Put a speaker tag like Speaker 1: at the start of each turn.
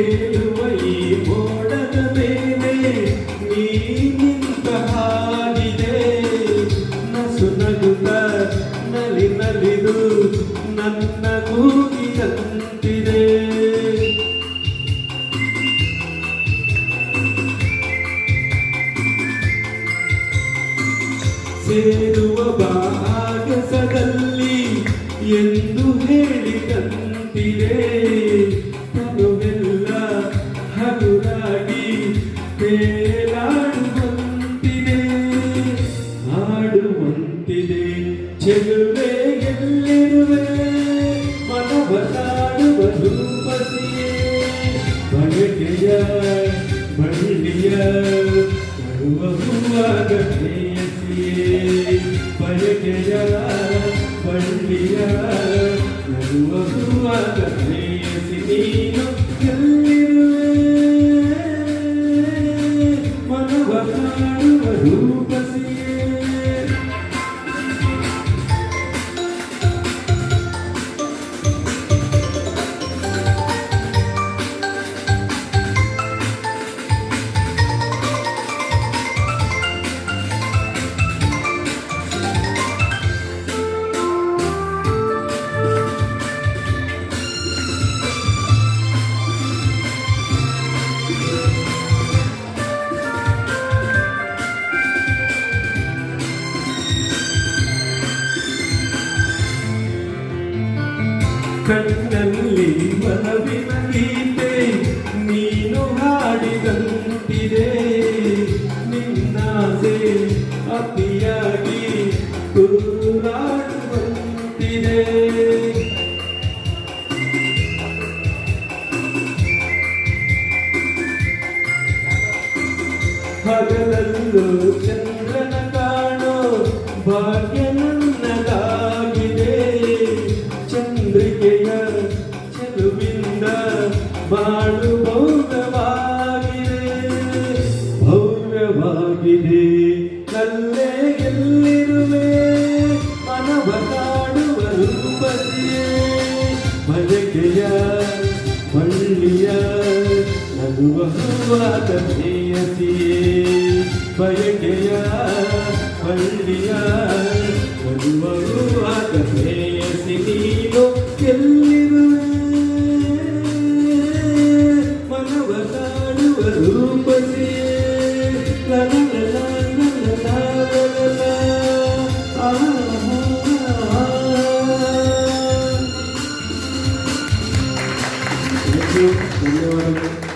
Speaker 1: ತೇಲುವ ಈ ಮೋಡದ ನೀ ನಿಂತ ಹಾಗಿದೆ ನಸು ನಗುತ್ತ ನಲಿ ನಲಿದು ಭಾಗಸದಲ್ಲಿ ಎಂದು ಹೇಳಿದಂತಿದೆ ಆಡುವಂತಿದೆ ಚೆಲುವೆ ಎಲ್ಲಿರುವೆ ಮನವ ಕಾಡುವ ರೂಪಸಿಯೇ ಬಯಕೆಯ ಬಳ್ಳಿಯ ಬರುವ ಹೂವಾಗ ಪ್ರೇಯಸಿಯೇ ಬಯಕೆಯ ಬಳ್ಳಿಯ ನಗುವ ಹೂವಾಗ ಪ್ರೇಯಸಿ ನೀನು ಎಲ್ಲಿರುವೆ ಕಣ್ಣಲ್ಲಿ ಮನವಿನ ಗೀತೆ ನೀನು ಹಾಡಿದಂತಿದೆ. ನಿನ್ನಾಸೆ ಅತಿಯಾಗಿ ತೂರಾಡುವಂತಿದೆ. ಹಗಲಲ್ಲೂ ಚಂದ್ರನ ಕಾಣೋ ಭಾಗ್ಯ ಬಾಳು ಭವ್ಯವಾಗಿದೆ. ಭವ್ಯವಾಗಿದೆ ನಲ್ಲೇ ಎಲ್ಲಿರುವೆ? ಮನವ ಕಾಡುವ ರೂಪಸಿಯೇ ಬಯಕೆಯ ಬಳ್ಳಿಯ ನಗುವ ಹೂವಾದ ಪ್ರೇಯಸಿಯೇ. ಬಯಕೆಯ ಬಳ್ಳಿಯ ನಗುವ ಹೂವಾದ Thank you.